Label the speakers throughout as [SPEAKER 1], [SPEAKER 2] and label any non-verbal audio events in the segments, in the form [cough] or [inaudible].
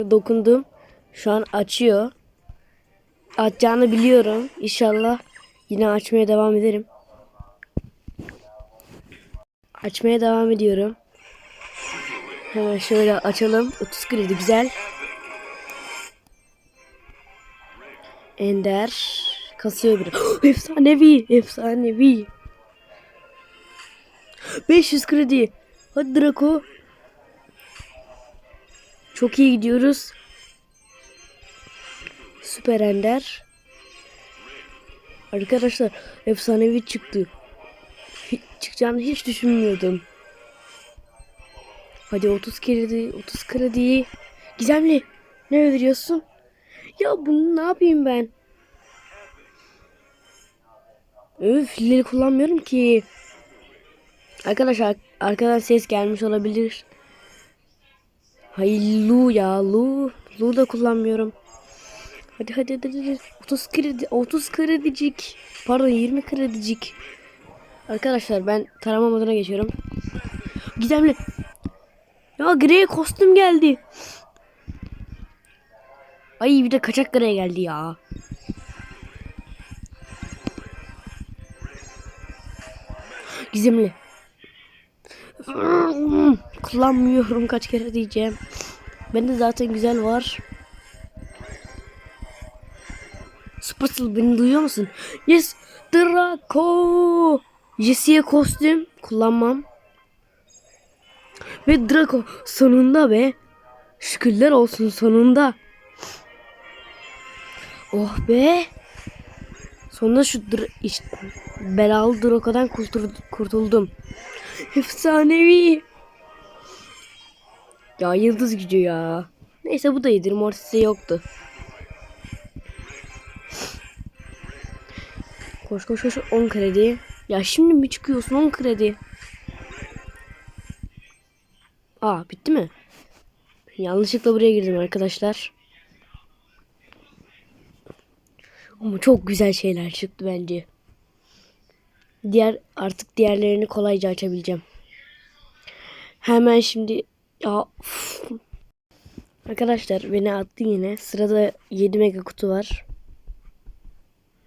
[SPEAKER 1] Dokundum. Şu an açıyor. Açacağını biliyorum. İnşallah yine açmaya devam ederim. Açmaya devam ediyorum. Hemen şöyle açalım. 30 kredi güzel. Ender kasıyor bir. [gasps] efsanevi, efsanevi. 500 kredi. Hadi Draco. Çok iyi gidiyoruz. Süper Ender. Arkadaşlar efsanevi çıktı. Hi- çıkacağını hiç düşünmüyordum. Hadi 30 kredi, 30 kredi. Gizemli. Ne veriyorsun? Ya bunu ne yapayım ben? Öf, lili kullanmıyorum ki. Arkadaşlar arkadan ses gelmiş olabilir. Hayır ya Lu. Lu da kullanmıyorum. Hadi hadi hadi. hadi. 30 kredi 30 kredicik. Pardon 20 kredicik. Arkadaşlar ben tarama moduna geçiyorum. Gizemli. Ya gri kostüm geldi. Ay bir de kaçak gri geldi ya. Gizemli. Kullanmıyorum kaç kere diyeceğim. Bende zaten güzel var. Supercell beni duyuyor musun? Yes Draco. Jesse'ye kostüm kullanmam. Ve Draco sonunda be. Şükürler olsun sonunda. Oh be. Sonunda şu işte, belalı Draco'dan kurtul- kurtuldum. Efsanevi. Ya yıldız gücü ya. Neyse bu da iyidir. Mortis'e yoktu. Koş koş koş 10 kredi. Ya şimdi mi çıkıyorsun 10 kredi? Aa bitti mi? Yanlışlıkla buraya girdim arkadaşlar. Ama çok güzel şeyler çıktı bence. Diğer artık diğerlerini kolayca açabileceğim. Hemen şimdi ya. Arkadaşlar beni attı yine. Sırada 7 mega kutu var.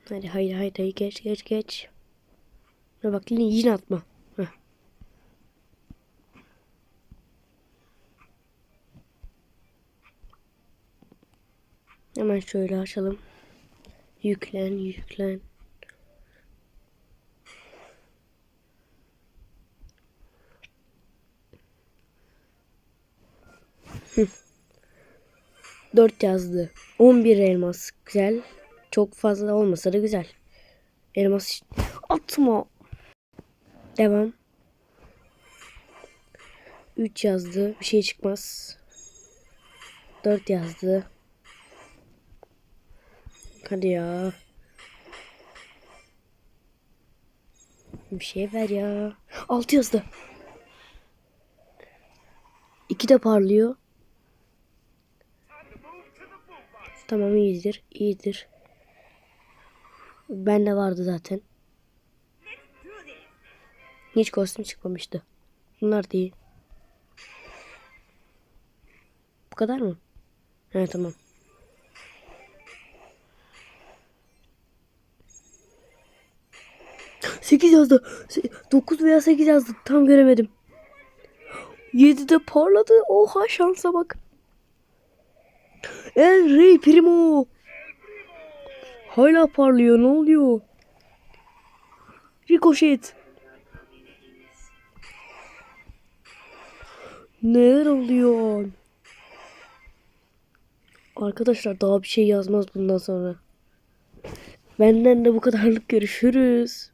[SPEAKER 1] Hadi haydi haydi geç geç geç. Ya bak yine yine atma. Hemen şöyle açalım. Yüklen yüklen. [laughs] 4 yazdı. 11 elmas. Güzel. Çok fazla olmasa da güzel. Elmas atma. Devam. 3 yazdı. Bir şey çıkmaz. 4 yazdı. Hadi ya. Bir şey ver ya. 6 yazdı. 2 de parlıyor. Tamam iyidir. iyidir. Bende vardı zaten. Hiç kostüm çıkmamıştı. Bunlar değil. Bu kadar mı? He tamam. Sekiz yazdı. Dokuz veya sekiz yazdı. Tam göremedim. Yedi de parladı. Oha şansa bak. El Rey Primo. Hala parlıyor. Ne oluyor? Ricochet. Neler oluyor? Arkadaşlar daha bir şey yazmaz bundan sonra. Benden de bu kadarlık görüşürüz.